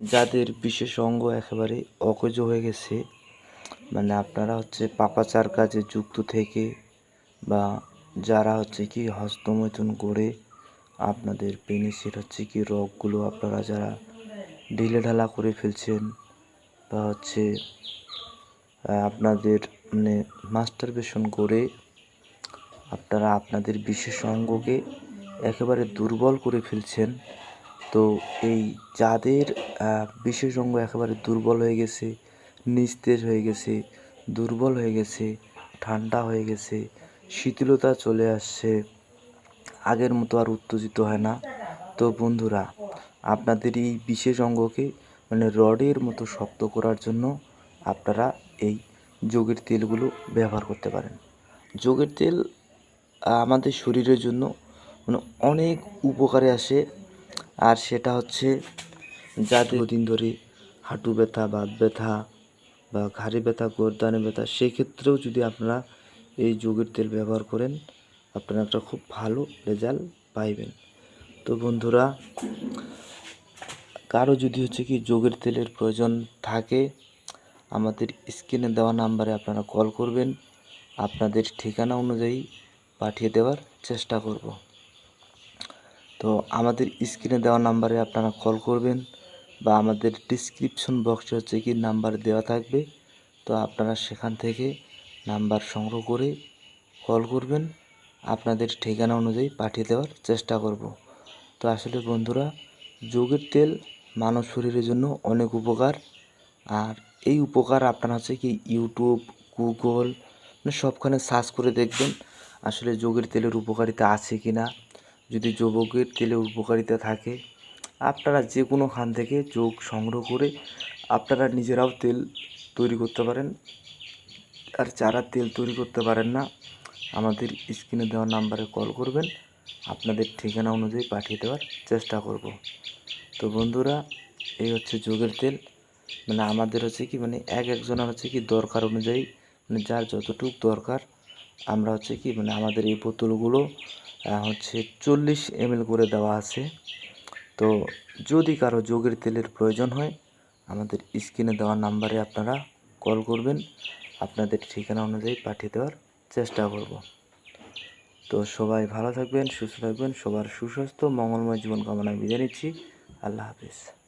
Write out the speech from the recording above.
যাদের বিশেষ অঙ্গ একেবারে অকেজ হয়ে গেছে মানে আপনারা হচ্ছে পাপাচার কাজে যুক্ত থেকে বা যারা হচ্ছে কি হস্তমৈথুন করে আপনাদের পেনিসের হচ্ছে কি রগগুলো আপনারা যারা ঢিলে ঢালা করে ফেলছেন বা হচ্ছে আপনাদের মানে মাস্টারবেশন করে আপনারা আপনাদের বিশেষ অঙ্গকে একেবারে দুর্বল করে ফেলছেন তো এই যাদের বিশেষ অঙ্গ একেবারে দুর্বল হয়ে গেছে, নিস্তেজ হয়ে গেছে, দুর্বল হয়ে গেছে, ঠান্ডা হয়ে গেছে শীতলতা চলে আসছে, আগের মতো আর উত্তেজিত হয় না। তো বন্ধুরা, আপনাদের এই বিশেষ অঙ্গকে মানে রডের মতো শক্ত করার জন্য আপনারা এই যোগের তেলগুলো ব্যবহার করতে পারেন। যোগের তেল আমাদের শরীরের জন্য মানে অনেক উপকারে আসে। আর সেটা হচ্ছে যাদের দিন ধরে হাঁটু ব্যথা, বাত ব্যথা বা ঘাড়ে ব্যথা, গরদানে ব্যথা সেক্ষেত্রেও যদি আপনারা এই যোগের তেল ব্যবহার করেন, আপনারা একটা খুব ভালো রেজাল্ট পাইবেন। তো বন্ধুরা, কারও যদি হচ্ছে কি যোগের তেলের প্রয়োজন থাকে, আমাদের স্ক্রিনে দেওয়া নাম্বারে আপনারা কল করবেন। আপনাদের ঠিকানা অনুযায়ী পাঠিয়ে দেওয়ার চেষ্টা করব। তো আমাদের স্ক্রিনে দেওয়া নাম্বারে আপনারা কল করবেন বা আমাদের ডিসক্রিপশন বক্সে হচ্ছে কি নাম্বার দেওয়া থাকবে। তো আপনারা সেখান থেকে নাম্বার সংগ্রহ করে কল করবেন। আপনাদের ঠিকানা অনুযায়ী পাঠিয়ে দেওয়ার চেষ্টা করব। তো আসলে বন্ধুরা, যোগের তেল মানব শরীরের জন্য অনেক উপকার। আর এই উপকার আপনারা হচ্ছে কি ইউটিউব গুগল মানে সবখানে সার্চ করে দেখবেন আসলে যোগের তেলের উপকারিতা আছে কি না যদি যোগের তেলের উপকারিতা থাকে, আপনারা যে কোনো খান থেকে যোগ সংগ্রহ করে আপনারা নিজেরাও তেল তৈরি করতে পারেন। আর যারা তেল তৈরি করতে পারেন না, আমাদের স্ক্রিনে দেওয়া নাম্বারে কল করবেন। আপনাদের ঠিকানা অনুযায়ী পাঠিয়ে দেওয়ার চেষ্টা করব। তো বন্ধুরা, এই হচ্ছে যোগের তেল। মানে আমাদের হচ্ছে কি মানে এক একজনের হচ্ছে কি দরকার অনুযায়ী মানে যার যতটুক দরকার, আমরা হচ্ছে কি মানে আমাদের এই বোতলগুলো হচ্ছে চল্লিশ এমএল করে দেওয়া আছে। তো যদি কারও যোগের তেলের প্রয়োজন হয়, আমাদের স্ক্রিনে দেওয়া নাম্বারে আপনারা কল করবেন। আপনাদের ঠিকানা অনুযায়ী পাঠিয়ে দেওয়ার চেষ্টা করব। তো সবাই ভালো থাকবেন, সুস্থ থাকবেন, সবার সুস্বাস্থ্য, মঙ্গলময় জীবন কামনায় বিদায় নিচ্ছি। আল্লাহ হাফিজ।